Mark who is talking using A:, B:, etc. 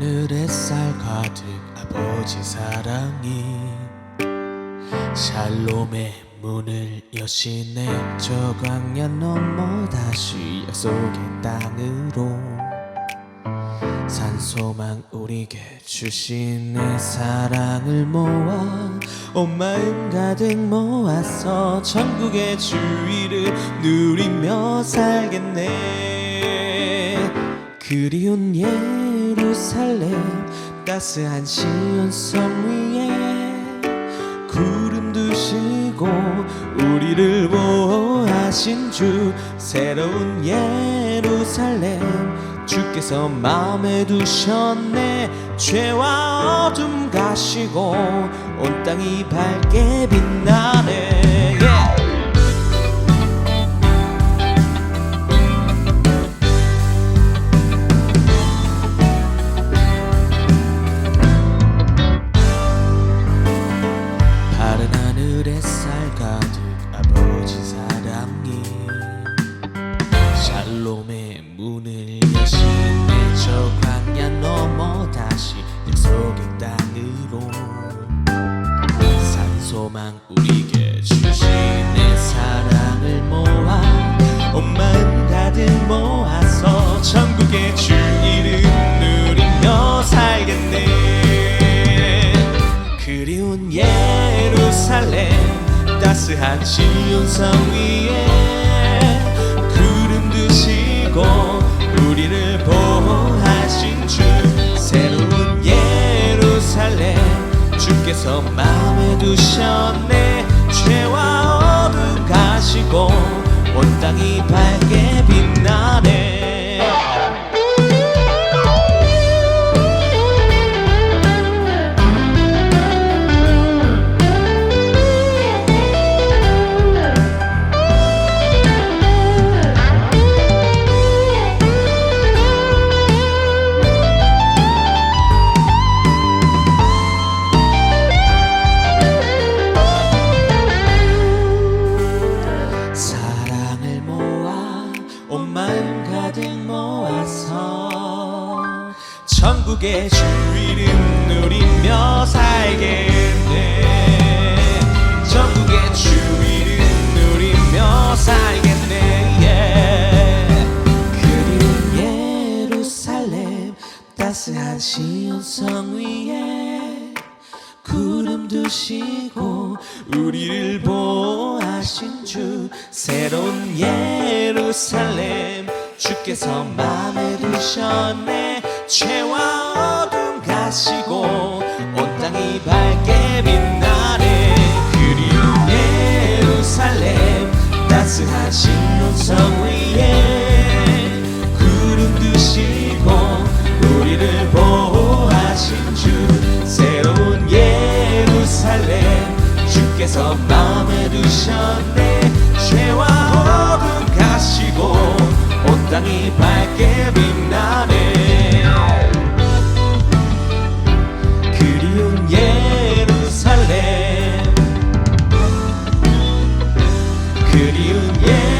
A: 하늘 햇살 가득 아버지 사랑이 샬롬의 문을 여시네 저 광야 넘어 다시 약속의 땅으로 산소망 우리에게 주신 내 사랑을 모아 온 마음 가득 모아서 천국의 주위를 누리며 살겠네. 그리운 예 루살렘 따스한 시온성 위에 구름 두시고 우리를 보호하신 주 새로운 예루살렘. 주께서 마음에 두셨네. 죄와 어둠 가시고 온 땅이 밝게 빛나네 약속의 땅으로 산소망 우리에게 주신 내 사랑을 모아 온 마음 가득 모아서 천국의 주 이름 누리며 살겠네. 그리운 예루살렘 따스한 시온성 위에 주께서 마음에 두셨네. 죄와 어둠 가시고 온 땅이 밝게 빛나 천국의 주 이름 누리며 살겠네. 천국의 주 이름 누리며 살겠네. yeah. 그리운 예루살렘 따스한 시온성 위에 구름 두시고 우리를 보호하신 주 새로운 예루살렘. 주께서 마음에 두셨네 밝게 빛나네. 그리운 예루살렘 따스한 신론성 Yeah.